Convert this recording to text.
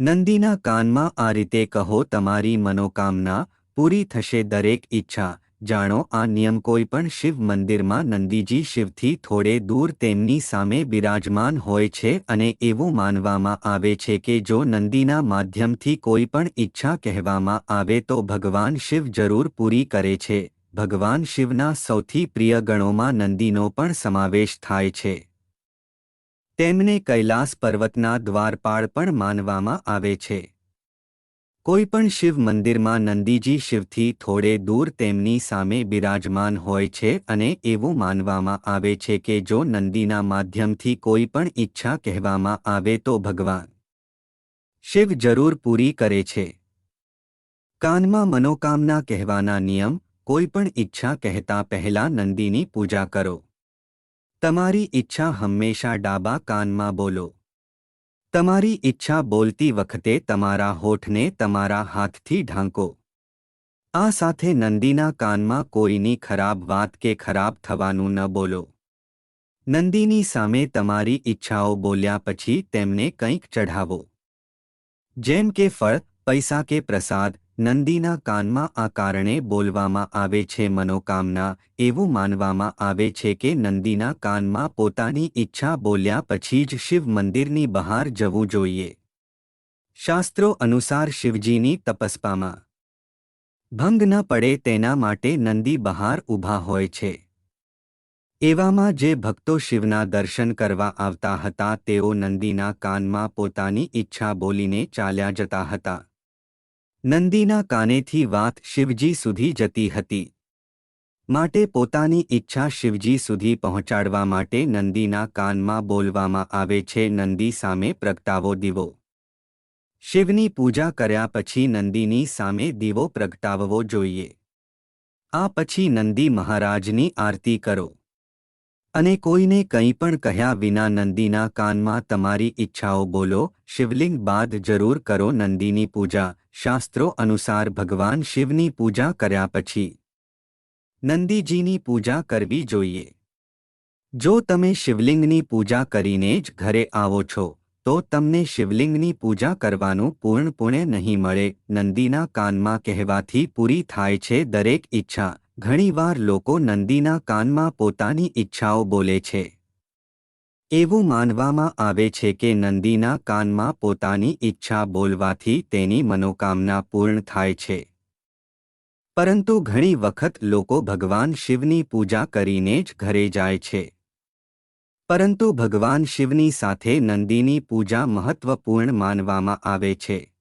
નંદીના કાનમાં આ રીતે કહો, તમારી મનોકામના પૂરી થશે દરેક ઈચ્છા. જાણો, આ નિયમ કોઈ પણ શિવ મંદિરમાં નંદીજી શિવથી થોડે દૂર તેમની સામે બિરાજમાન હોય છે અને એવું માનવામાં આવે છે કે જો નંદીના માધ્યમથી કોઈ પણ ઈચ્છા કહેવામાં આવે તો ભગવાન શિવ જરૂર પૂરી કરે છે. ભગવાન શિવના સૌથી પ્રિય ગણોમાં નંદીનો પણ સમાવેશ થાય છે. તેમને કૈલાસ પર્વતના દ્વારપાળ પણ માનવામાં આવે છે. કોઈપણ શિવ મંદિરમાં નંદીજી શિવથી થોડે દૂર તેમની સામે બિરાજમાન હોય છે અને એવું માનવામાં આવે છે કે જો નંદીના માધ્યમથી કોઈ પણ ઈચ્છા કહેવામાં આવે તો ભગવાન શિવ જરૂર પૂરી કરે છે. કાનમાં મનોકામના કહેવાના નિયમ, કોઈ પણ ઈચ્છા કહેતા પહેલા નંદીની પૂજા કરો. તમારી ઈચ્છા હંમેશા ડાબા કાનમાં બોલો. તમારી ઈચ્છા બોલતી વખતે તમારા હોઠને તમારા હાથથી ઢાંકો. આ સાથે નંદીના કાનમાં કોઈની ખરાબ વાત કે ખરાબ થવાનું ન બોલો. નંદીની સામે તમારી ઈચ્છાઓ બોલ્યા પછી તેમને કંઈક ચઢાવો. જેમ કે ફળ, પૈસા કે પ્રસાદ નંદીના કાનમાં આ કારણે બોલવામાં આવે છે મનોકામના, એવું માનવામાં આવે છે કે નંદીના કાનમાં પોતાની ઈચ્છા બોલ્યા પછી જ શિવ મંદિરની બહાર જવું જોઈએ. શાસ્ત્રો અનુસાર શિવજીની તપસ્પામાં. ભંગ ન પડે તેના માટે નંદી બહાર ઊભા હોય છે. એવામાં જે ભક્તો શિવના દર્શન કરવા આવતા હતા તેઓ નંદીના કાનમાં પોતાની ઈચ્છા બોલીને ચાલ્યા જતા હતા. નંદીના કાનેથી વાત શિવજી સુધી જતી હતી. માટે પોતાની ઈચ્છા શિવજી સુધી પહોંચાડવા માટે નંદીના કાનમાં બોલવામાં આવે છે, નંદી સામે પ્રગટાવો દીવો. શિવની પૂજા કર્યા પછી નંદીની સામે દીવો પ્રગટાવવો જોઈએ. આ પછી નંદી મહારાજની આરતી કરો. અને કોઈને કંઈ પણ કહ્યા વિના નંદીના કાનમાં તમારી ઈચ્છાઓ બોલો, શિવલિંગ બાદ જરૂર કરો નંદીની પૂજા, શાસ્ત્રો અનુસાર ભગવાન શિવની પૂજા કર્યા પછી. નંદીજીની પૂજા કરવી જોઈએ. જો તમે શિવલિંગની પૂજા કરીને જ ઘરે આવો છો તો તમને શિવલિંગની પૂજા કરવાનું પૂર્ણપુણે નહીં મળે, નંદીના કાનમાં કહેવાથી પૂરી થાય છે દરેક ઈચ્છા. ઘણીવાર લોકો નંદીના કાનમાં પોતાની ઈચ્છાઓ બોલે છે. એવું માનવામાં આવે છે કે નંદીના કાનમાં પોતાની ઈચ્છા બોલવાથી તેની મનોકામના પૂર્ણ થાય છે. પરંતુ ઘણી વખત લોકો ભગવાન શિવની પૂજા કરીને જ ઘરે જાય છે. પરંતુ ભગવાન શિવની સાથે નંદીની પૂજા મહત્વપૂર્ણ માનવામાં આવે છે.